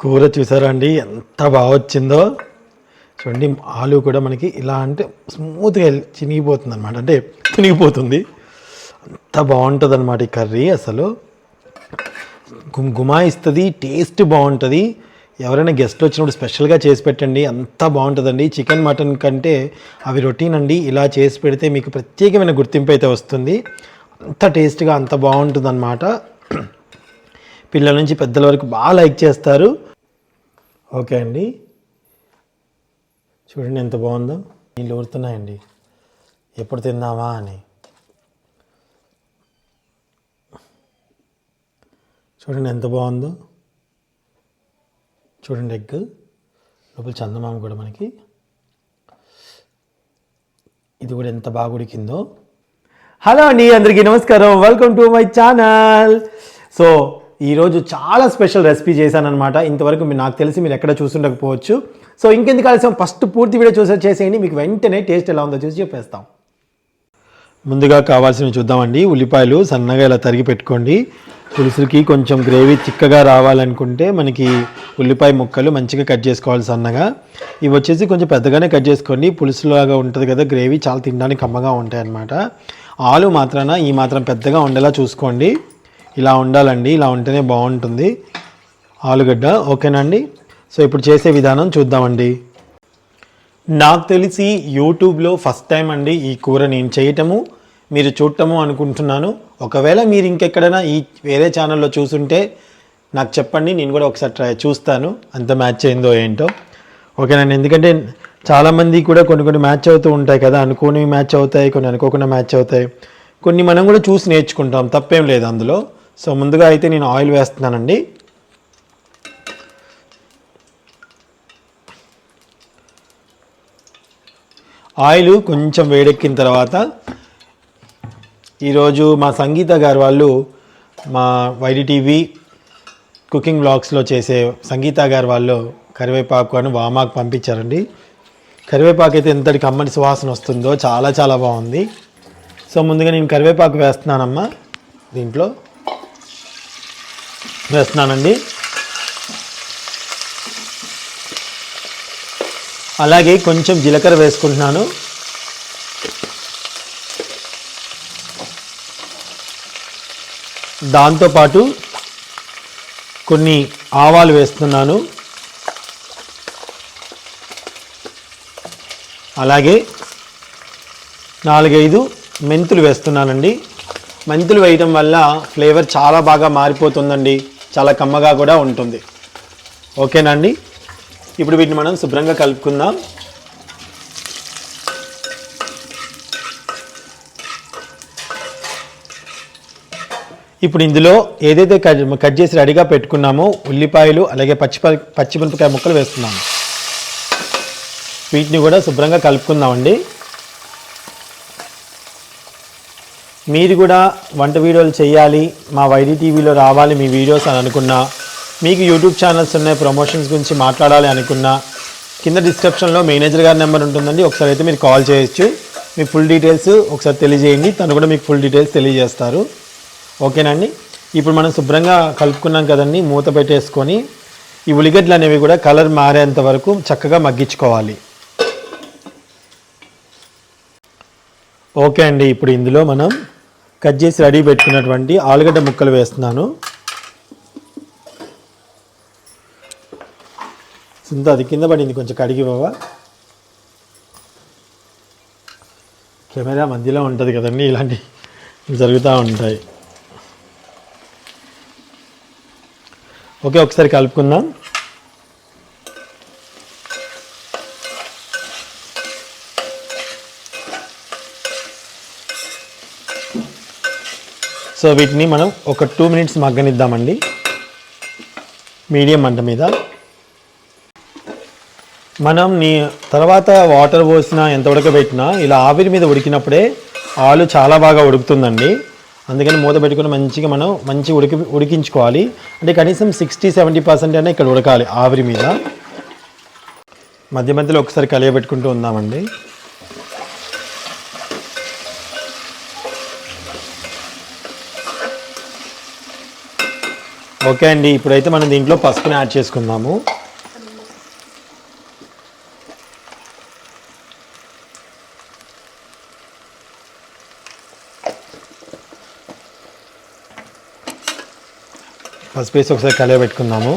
కూర చూసారా అండి ఎంత బాగా వచ్చిందో. చూడండి ఆలు కూడా మనకి ఇలా అంటే స్మూత్గా చినిగిపోతుంది అనమాట అంటే చినిగిపోతుంది. అంత బాగుంటుంది అనమాట ఈ కర్రీ అసలు. గుమ్ గుమాయిస్తుంది టేస్ట్ బాగుంటుంది. ఎవరైనా గెస్ట్లు వచ్చినప్పుడు స్పెషల్గా చేసి పెట్టండి. అంత బాగుంటుందండి. చికెన్ మటన్ కంటే అవి రొటీన్ అండి. ఇలా చేసి పెడితే మీకు ప్రత్యేకమైన గుర్తింపు అయితే వస్తుంది. అంత టేస్ట్గా అంత బాగుంటుంది అనమాట పిల్లల నుంచి పెద్దల వరకు బాగా లైక్ చేస్తారు. ఓకే అండి. చూడండి ఎంత బాగుందో. నీళ్ళు ఊరుతున్నాయండి. ఎప్పుడు తిందామా అని. చూడండి ఎంత బాగుందో. చూడండి ఎగ్. లోపల చందమామ కూడా మనకి. ఇది కూడా ఎంత బాగా ఉడికిందో. హలో అండి అందరికీ నమస్కారం. Welcome to my channel so ఈరోజు చాలా స్పెషల్ రెసిపీ చేశానమాట ఇంతవరకు మీరు నాకు తెలిసి మీరు ఎక్కడ చూసుండకపోవచ్చు సో ఇంకెందుకు ఆలస్యం? ఫస్ట్ పూర్తి వీడియో చూసే చేసేయండి. మీకు వెంటనే టేస్ట్ ఎలా ఉందో చూసి చెప్పేస్తాం. ముందుగా కావాల్సినవి చూద్దామండి. ఉల్లిపాయలు సన్నగా ఇలా తరిగి పెట్టుకోండి. పులుసుకి కొంచెం గ్రేవీ చిక్కగా రావాలనుకుంటే మనకి ఉల్లిపాయ ముక్కలు మంచిగా కట్ చేసుకోవాలి సన్నగా. ఇవి వచ్చేసి కొంచెం పెద్దగానే కట్ చేసుకోండి. పులుసులాగా ఉంటుంది కదా గ్రేవీ చాలా తినడానికి కమ్మగా ఉంటాయి అన్నమాట ఆలు మాత్రాన ఈ మాత్రం పెద్దగా ఉండేలా చూసుకోండి. ఇలా ఉండాలండి ఇలా ఉంటేనే బాగుంటుంది. ఆలుగడ్డ ఓకేనండి సో ఇప్పుడు చేసే విధానం చూద్దామండి. నాకు తెలిసి యూట్యూబ్లో ఫస్ట్ టైం అండి ఈ కూర నేను చేయటము. మీరు చూడటము అనుకుంటున్నాను. ఒకవేళ మీరు ఇంకెక్కడైనా ఈ వేరే ఛానల్లో చూసుంటే నాకు చెప్పండి నేను కూడా ఒకసారి ట్రై చూస్తాను. అంత మ్యాచ్ అయిందో ఏంటో. ఓకేనండి ఎందుకంటే చాలామంది కూడా కొన్ని కొన్ని మ్యాచ్ అవుతూ ఉంటాయి కదా అనుకోని మ్యాచ్ అవుతాయి కొన్ని అనుకోకుండా మ్యాచ్ అవుతాయి. కొన్ని మనం కూడా చూసి నేర్చుకుంటాం తప్పేం లేదు అందులో. సో ముందుగా అయితే నేను ఆయిల్ వేస్తున్నానండి. ఆయిల్ కొంచెం వేడెక్కిన తర్వాత ఈరోజు మా సంగీత గారు వాళ్ళు మా వైడిటీవీ కుకింగ్ బ్లాగ్స్లో చేసే సంగీత గారు వాళ్ళు కరివేపాకు అని వామాకు పంపించారండి. కరివేపాకు అయితే ఎంతటి కమ్మటి సువాసన వస్తుందో చాలా చాలా బాగుంది. సో ముందుగా నేను కరివేపాకు వేస్తున్నానమ్మా దీంట్లో. వేస్తున్నానండి. అలాగే కొంచెం జీలకర్ర వేసుకుంటున్నాను. దాంతోపాటు కొన్ని ఆవాలు వేస్తున్నాను. అలాగే నాలుగైదు మెంతులు వేస్తున్నానండి. మెంతులు వేయడం వల్ల ఫ్లేవర్ చాలా బాగా మారిపోతుందండి. చాలా కమ్మగా కూడా ఉంటుంది. ఓకేనండి? ఇప్పుడు వీటిని మనం శుభ్రంగా కలుపుకుందాం. ఇప్పుడు ఇందులో ఏదైతే కట్ కట్ చేసి రెడీగా పెట్టుకున్నామో ఉల్లిపాయలు అలాగే పచ్చి పచ్చిమిరపకాయ ముక్కలు వేస్తున్నాము. వీటిని కూడా శుభ్రంగా కలుపుకుందామండి. మీరు కూడా వంట వీడియోలు చేయాలి మా వైడి టీవీలో రావాలి మీ వీడియోస్ అని అనుకున్నా మీకు యూట్యూబ్ ఛానల్స్ ఉన్నాయి ప్రమోషన్స్ గురించి మాట్లాడాలి అనుకున్నా కింద డిస్క్రిప్షన్లో మేనేజర్ గారి నెంబర్ ఉంటుందండి ఒకసారి అయితే మీరు కాల్ చేయొచ్చు. మీ ఫుల్ డీటెయిల్స్ ఒకసారి తెలియజేయండి తను కూడా మీకు ఫుల్ డీటెయిల్స్ తెలియజేస్తారు. ఓకేనండి ఇప్పుడు మనం శుభ్రంగా కలుపుకున్నాం కదండి మూత పెట్టేసుకొని ఈ ఉల్లిగడ్డలు అనేవి కూడా కలర్ మారేంత వరకు చక్కగా మగ్గించుకోవాలి. ఓకే అండి ఇప్పుడు ఇందులో మనం కట్ చేసి రెడీ పెట్టుకున్నటువంటి ఆలుగడ్డ ముక్కలు వేస్తున్నాను. సింత అది కింద పడింది కొంచెం కడిగి బావా కెమెరా మధ్యలో ఉంటుంది కదండి ఇలాంటి జరుగుతూ ఉంటాయి. ఓకే ఒకసారి కలుపుకుందాం. సో వీటిని మనం ఒక టూ మినిట్స్ మగ్గనిద్దామండి. మీడియం మంట మీద. మనం నీ తర్వాత వాటర్ పోసినా ఎంత ఉడకబెట్టినా ఇలా ఆవిరి మీద ఉడికినప్పుడే ఆలు చాలా బాగా ఉడుకుతుందండి. అందుకని మూత పెట్టుకుని మంచిగా మనం మంచి ఉడికి ఉడికించుకోవాలి. అంటే కనీసం సిక్స్టీ సెవెంటీ పర్సెంట్ అయినా ఇక్కడ ఉడకాలి ఆవిరి మీద. మధ్య మధ్యలో ఒకసారి కలియబెట్టుకుంటూ ఉందామండి. ఓకే అండి ఇప్పుడైతే మనం దీంట్లో పసుపుని యాడ్ చేసుకుందాము. పసుపు వేసి ఒకసారి కలియ పెట్టుకుందాము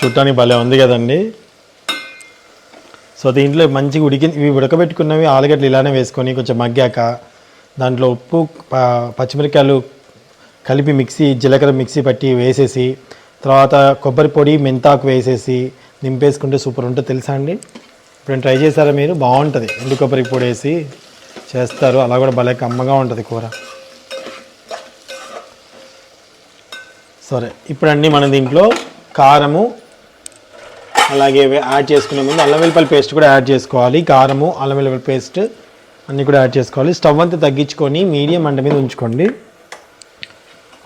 చూడటానికి భలే ఉంది కదండి. సో దీంట్లో మంచిగా ఉడికి ఇవి ఉడకబెట్టుకున్నవి ఆలుగడ్డలు ఇలానే వేసుకొని కొంచెం మగ్గాక దాంట్లో ఉప్పు పచ్చిమిరకాయలు పచ్చిమిరపకాయలు కలిపి మిక్సీ జీలకర్ర మిక్సీ పట్టి వేసేసి తర్వాత కొబ్బరి పొడి మెంతాకు వేసేసి నింపేసుకుంటే సూపర్ ఉంటుంది. తెలుసా అండి? ఇప్పుడు ట్రై చేశారా మీరు? బాగుంటుంది. ఎండు కొబ్బరి పొడి వేసి చేస్తారు. అలా కూడా భలే కమ్మగా ఉంటుంది కూర. సరే ఇప్పుడు అన్నీ మన దీంట్లో కారము అలాగే యాడ్ చేసుకునే ముందు అల్లం వెల్లిపల్లి పేస్ట్ కూడా యాడ్ చేసుకోవాలి. కారము అల్లం వెల్లిపల్లి పేస్ట్ అన్నీ కూడా యాడ్ చేసుకోవాలి. స్టవ్ అంతా తగ్గించుకొని మీడియం మంట మీద ఉంచుకోండి.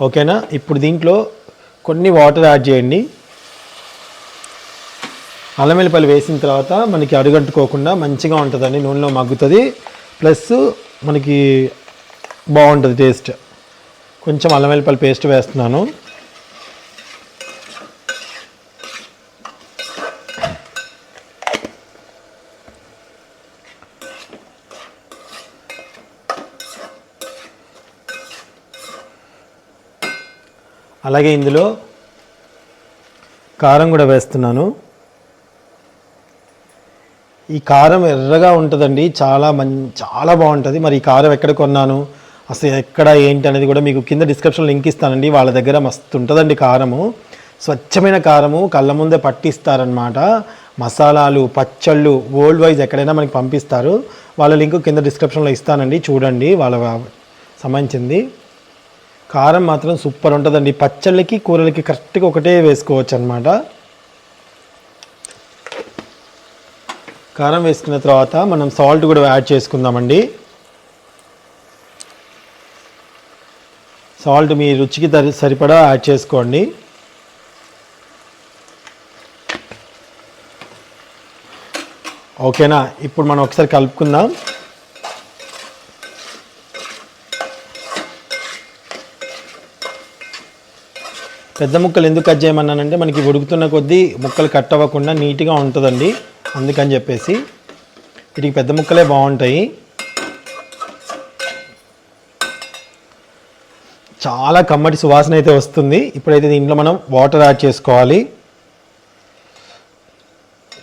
ఓకేనా? ఇప్పుడు దీంట్లో కొన్ని వాటర్ యాడ్ చేయండి. అల్లం వెల్లిపల్లి వేసిన తర్వాత మనకి అడుగంటుకోకుండా మంచిగా ఉంటుందండి. నూనెలో మగ్గుతుంది. ప్లస్ మనకి బాగుంటుంది టేస్ట్. కొంచెం అల్లం వెల్లిపల్లి పేస్ట్ వేస్తున్నాను. అలాగే ఇందులో కారం కూడా వేస్తున్నాను. ఈ కారం ఎర్రగా ఉంటుందండి. చాలా మం చాలా బాగుంటుంది. మరి ఈ కారం ఎక్కడ కొన్నాను? అసలు ఎక్కడ ఏంటి అనేది కూడా మీకు కింద డిస్క్రిప్షన్ లింక్ ఇస్తానండి. వాళ్ళ దగ్గర మస్తు ఉంటుందండి కారము. స్వచ్ఛమైన కారము కళ్ళ ముందే పట్టిస్తారనమాట మసాలాలు పచ్చళ్ళు వరల్డ్ వైజ్ ఎక్కడైనా మనకి పంపిస్తారు. వాళ్ళ లింక్ కింద డిస్క్రిప్షన్లో ఇస్తానండి. చూడండి వాళ్ళ సంబంధించింది. కారం మాత్రం సూపర్ ఉంటుందండి. పచ్చళ్ళకి కూరలకి కరెక్ట్గా ఒకటే వేసుకోవచ్చు అనమాట కారం వేసుకున్న తర్వాత మనం సాల్ట్ కూడా యాడ్ చేసుకుందామండి. సాల్ట్ మీ రుచికి సరిపడా యాడ్ చేసుకోండి. ఓకేనా? ఇప్పుడు మనం ఒకసారి కలుపుకుందాం. పెద్ద ముక్కలు ఎందుకు కట్ చేయమన్నానంటే మనకి ఉడుకుతున్న కొద్దీ ముక్కలు కట్ అవ్వకుండా నీట్గా ఉంటుందండి. అందుకని చెప్పేసి వీటికి పెద్ద ముక్కలే బాగుంటాయి. చాలా కమ్మటి సువాసన అయితే వస్తుంది. ఇప్పుడైతే దీంట్లో మనం వాటర్ యాడ్ చేసుకోవాలి.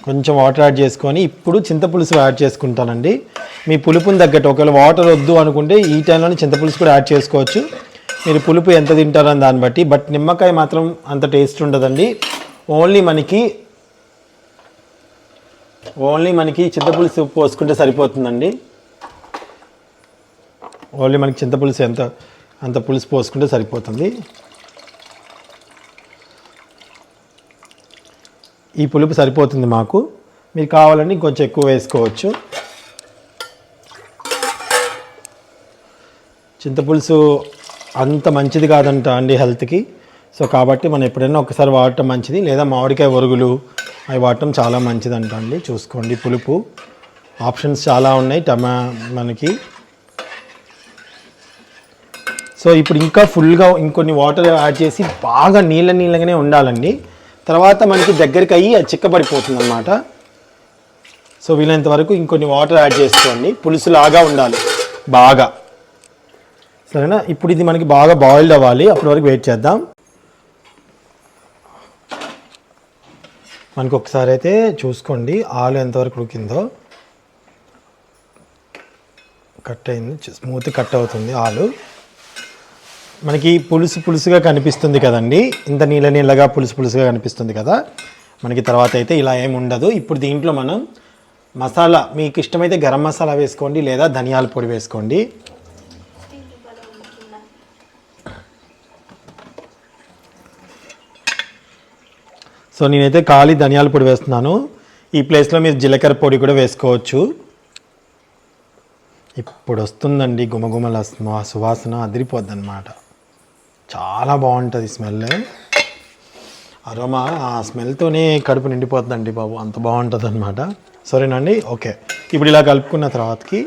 కొంచెం వాటర్ యాడ్ చేసుకొని ఇప్పుడు చింతపులుసు యాడ్ చేసుకుంటానండి. మీ పులుపుని తగ్గట్టు ఒకవేళ వాటర్ వద్దు అనుకుంటే ఈ టైంలోనే చింతపులుసు కూడా యాడ్ చేసుకోవచ్చు. మీరు పులుపు ఎంత తింటారని దాన్ని బట్టి బట్ నిమ్మకాయ మాత్రం అంత టేస్ట్ ఉండదండి. ఓన్లీ మనకి ఓన్లీ మనకి చింతపులుసు పోసుకుంటే సరిపోతుందండి. ఓన్లీ మనకి చింతపులుసు ఎంత అంత పులుసు పోసుకుంటే సరిపోతుంది. ఈ పులుపు సరిపోతుంది మాకు. మీరు కావాలని కొంచెం ఎక్కువ వేసుకోవచ్చు. చింతపులుసు అంత మంచిది కాదంట అండి హెల్త్కి. సో కాబట్టి మనం ఎప్పుడైనా ఒకసారి వాడటం మంచిది. లేదా మామిడికాయ ఒరుగులు అవి వాడటం చాలా మంచిదంట అండి. చూసుకోండి పులుపు. ఆప్షన్స్ చాలా ఉన్నాయి టమా మనకి. సో ఇప్పుడు ఇంకా ఫుల్గా ఇంకొన్ని వాటర్ యాడ్ చేసి బాగా నీళ్ళ నీళ్ళగానే ఉండాలండి. తర్వాత మనకి దగ్గరికి అయ్యి అది చిక్కబడిపోతుంది అనమాట సో వీలైనంత వరకు ఇంకొన్ని వాటర్ యాడ్ చేసుకోండి. పులుసు లాగా ఉండాలి. బాగా. సరేనా? ఇప్పుడు ఇది మనకి బాగా బాయిల్డ్ అవ్వాలి. అప్పటి వరకు వెయిట్ చేద్దాం. మనకి ఒకసారి అయితే చూసుకోండి. ఆలు ఎంతవరకు ఉడికిందో. కట్ అయింది. స్మూత్ కట్ అవుతుంది ఆలు. మనకి పులుసు పులుసుగా కనిపిస్తుంది కదండి. ఇంత నీళ్ళ నీళ్ళగా పులుసు పులుసుగా కనిపిస్తుంది కదా. మనకి తర్వాత అయితే ఇలా ఏమి ఉండదు. ఇప్పుడు దీంట్లో మనం మసాలా మీకు ఇష్టమైతే గరం మసాలా వేసుకోండి లేదా ధనియాల పొడి వేసుకోండి. సో నేనైతే ఖాళీ ధనియాల పొడి వేస్తున్నాను. ఈ ప్లేస్లో మీరు జీలకర్ర పొడి కూడా వేసుకోవచ్చు. ఇప్పుడు వస్తుందండి గుమగుమల సువాసన అదిరిపోద్ది అనమాట చాలా బాగుంటుంది స్మెల్ అరోమా ఆ స్మెల్తోనే కడుపు నిండిపోతుందండి బాబు. అంత బాగుంటుంది అనమాట సరేనండి? ఓకే. ఇప్పుడు ఇలా కలుపుకున్న తర్వాతకి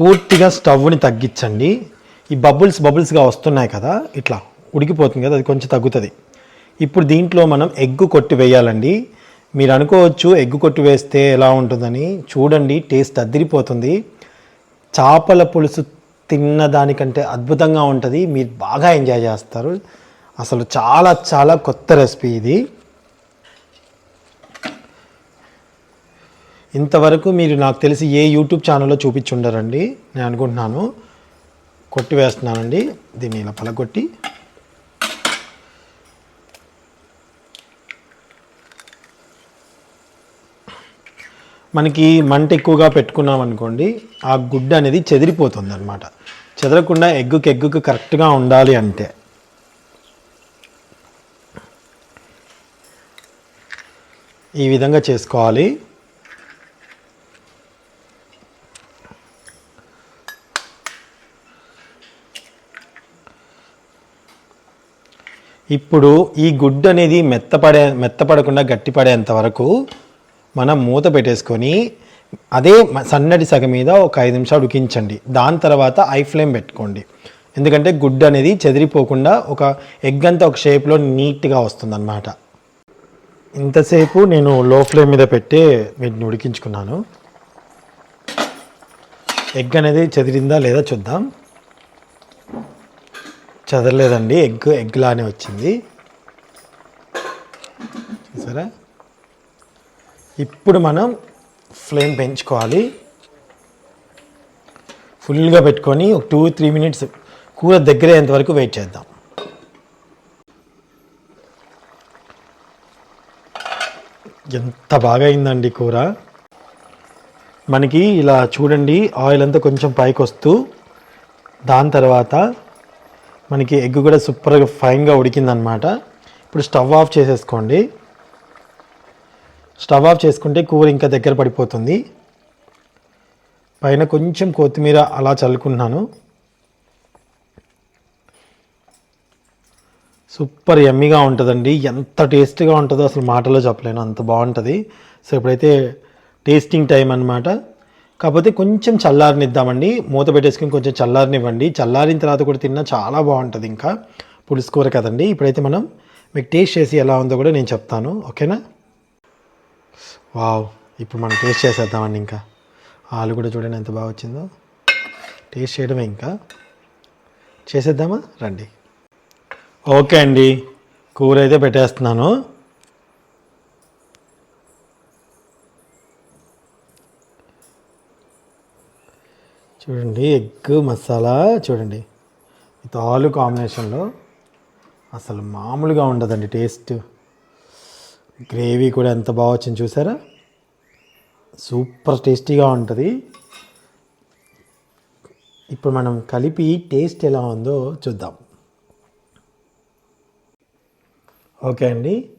పూర్తిగా స్టవ్ని తగ్గించండి. ఈ బబుల్స్ బబుల్స్గా వస్తున్నాయి కదా ఇట్లా ఉడికిపోతుంది కదా అది కొంచెం తగ్గుతుంది. ఇప్పుడు దీంట్లో మనం ఎగ్గు కొట్టి వేయాలండి. మీరు అనుకోవచ్చు ఎగ్గు కొట్టి వేస్తే ఎలా ఉంటుందని. చూడండి టేస్ట్ అదిరిపోతుంది. చేపల పులుసు తిన్న దానికంటే అద్భుతంగా ఉంటుంది. మీరు బాగా ఎంజాయ్ చేస్తారు. అసలు చాలా చాలా కొత్త రెసిపీ ఇది. ఇంతవరకు మీరు నాకు తెలిసి ఏ యూట్యూబ్ ఛానల్లో చూపించుండరండి నేను అనుకుంటున్నాను. కొట్టి వేస్తున్నానండి దీన్ని ఇలా పలగొట్టి. మనకి మంట ఎక్కువగా పెట్టుకున్నాం అనుకోండి ఆ గుడ్డ అనేది చెదిరిపోతుంది అనమాట చెదరకుండా ఎగ్గుకి ఎగ్గుకి కరెక్ట్గా ఉండాలి అంటే. ఈ విధంగా చేసుకోవాలి. ఇప్పుడు ఈ గుడ్డు అనేది మెత్తపడే మెత్తపడకుండా గట్టిపడేంత వరకు మనం మూత పెట్టేసుకొని అదే సన్నటి సగం మీద ఒక ఐదు నిమిషాలు ఉడికించండి. దాని తర్వాత ఐ ఫ్లేమ్ పెట్టుకోండి. ఎందుకంటే గుడ్డు అనేది చెదిరిపోకుండా ఒక ఎగ్ అంతా ఒక షేప్లో నీట్గా వస్తుందన్నమాట. ఇంతసేపు నేను లో ఫ్లేమ్ మీద పెట్టి వీటిని ఉడికించుకున్నాను. ఎగ్ అనేది చెదిరిందా లేదా చూద్దాం. చదరలేదండి. ఎగ్ ఎగ్ లానే వచ్చింది. సరే ఇప్పుడు మనం ఫ్లేమ్ పెంచుకోవాలి. ఫుల్గా పెట్టుకొని ఒక టూ త్రీ మినిట్స్ కూర దగ్గర వరకు వెయిట్ చేద్దాం. ఎంత బాగా అయిందండి కూర. మనకి ఇలా చూడండి ఆయిల్ అంతా కొంచెం పైకి వస్తూ దాని తర్వాత మనకి ఎగ్ కూడా సూపర్గా ఫైన్గా ఉడికిందనమాట. ఇప్పుడు స్టవ్ ఆఫ్ చేసేసుకోండి. స్టవ్ ఆఫ్ చేసుకుంటే కూర ఇంకా దగ్గర పడిపోతుంది. పైన కొంచెం కొత్తిమీర అలా చల్లుకున్నాను సూపర్ ఎమ్మిగా ఉంటుందండి. ఎంత టేస్ట్గా ఉంటుందో అసలు మాటలో చెప్పలేను. అంత బాగుంటుంది. సో ఇప్పుడైతే టేస్టింగ్ టైం అన్నమాట. కాకపోతే కొంచెం చల్లారనిద్దామండి. మూత పెట్టేసుకుని కొంచెం చల్లారనివ్వండి. చల్లారిన తర్వాత కూడా తిన్నా చాలా బాగుంటుంది ఇంకా. పులుసు కూర కదండి. ఇప్పుడైతే మనం మీకు టేస్ట్ చేసి ఎలా ఉందో కూడా నేను చెప్తాను. ఓకేనా? వావ్. ఇప్పుడు మనం టేస్ట్ చేసేద్దామండి ఇంకా. ఆలు కూడా చూడండి ఎంత బాగా వచ్చిందో. టేస్ట్ చేయడమే ఇంకా. చేసేద్దామా? రండి. ఓకే అండి. కూర అయితే పెట్టేస్తున్నాను. చూడండి ఎగ్ మసాలా చూడండి. విత్ ఆలు కాంబినేషన్లో అసలు మామూలుగా ఉండదండి టేస్ట్. గ్రేవీ కూడా ఎంత బాగా వచ్చింది చూసారా? సూపర్ టేస్టీగా ఉంటుంది. ఇప్పుడు మనం కలిపి టేస్ట్ ఎలా ఉందో చూద్దాం. ఓకే అండి.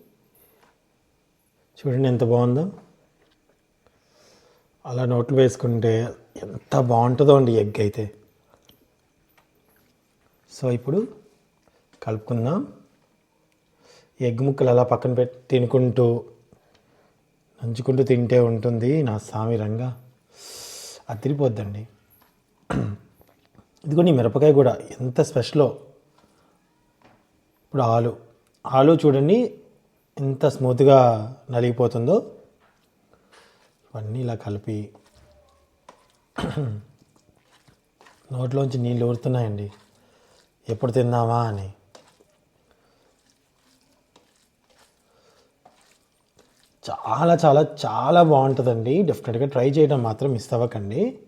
చూడండి ఎంత బాగుందో. అలా నోట్లు వేసుకుంటే ఎంత బాగుంటుందో అండి ఎగ్ అయితే. సో ఇప్పుడు కలుపుకుందాం. ఎగ్ ముక్కలు అలా పక్కన పెట్టి తినుకుంటూ నంచుకుంటూ తింటే ఉంటుంది నా స్వామి రంగా. అదిరిపోద్దండి ఇదిగోండి మిరపకాయ కూడా ఎంత స్పెషలో. ఇప్పుడు ఆలు ఆలు చూడండి ఎంత స్మూత్గా నలిగిపోతుందో. అవన్నీ ఇలా కలిపి నోట్లోంచి నీళ్ళు ఊరుతున్నాయండి. ఎప్పుడు తిందామా అని. చాలా చాలా చాలా బాగుంటుందండి. డెఫినెట్గా ట్రై చేయడం మాత్రం మిస్ అవ్వకండి.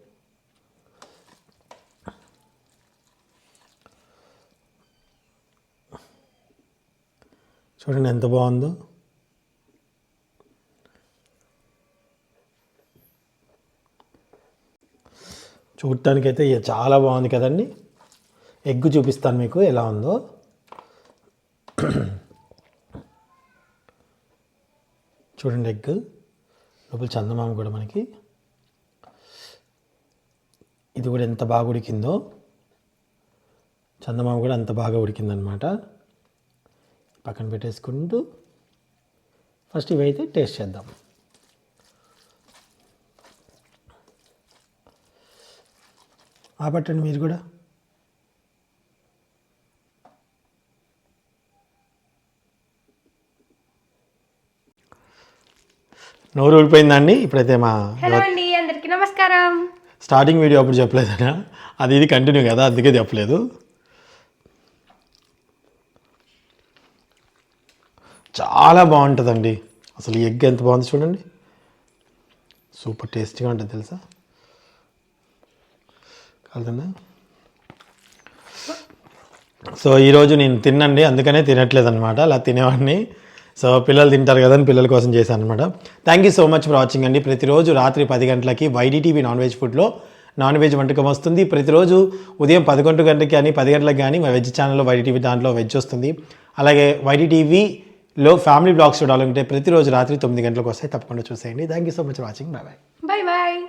చూడండి ఎంత బాగుందో. చూడటానికైతే ఇక చాలా బాగుంది కదండి. ఎగ్ చూపిస్తాను మీకు ఎలా ఉందో. చూడండి ఎగ్ లోపల చందమామ కూడా మనకి. ఇది కూడా ఎంత బాగా ఉడికిందో. చందమామ కూడా అంత బాగా ఉడికిందనమాట. పక్కన పెట్టేసుకుంటూ ఫస్ట్ ఇవైతే టేస్ట్ చేద్దాం. ఆపట్టండి మీరు కూడా. నోరు ఊడిపోయిందండి ఇప్పుడైతే మా హలో అండి అందరికీ నమస్కారం. స్టార్టింగ్ వీడియో అప్పుడు చెప్పలేదనా అది ఇది కంటిన్యూ కదా అందుకే చెప్పలేదు. చాలా బాగుంటుందండి. అసలు ఎగ్ ఎంత బాగుంది చూడండి. సూపర్ టేస్టీగా ఉంటుంది తెలుసా? కాలుతుందా సో ఈరోజు నేను తిన్నండి అందుకనే తినట్లేదు అనమాట అలా తినేవాడిని. సో పిల్లలు తింటారు కదా అని పిల్లల కోసం చేశాను అనమాట thank you so much for watching అండి. ప్రతిరోజు రాత్రి పది గంటలకి Y D TV non veg ఫుడ్లో నాన్ వెజ్ వంటకం వస్తుంది. ప్రతిరోజు ఉదయం పదకొండు గంటలకి కానీ పది గంటలకు కానీ మా వెజ్ ఛానల్లో వైడిటీవీ దాంట్లో వెజ్ వస్తుంది. అలాగే వైడిటీవీలో ఫ్యామిలీ బ్లాగ్స్ చూడాలంటే ప్రతిరోజు రాత్రి తొమ్మిది గంటలకు వస్తాయి. తప్పకుండా చూసేయండి. Thank you so much for watching bye bye bye bye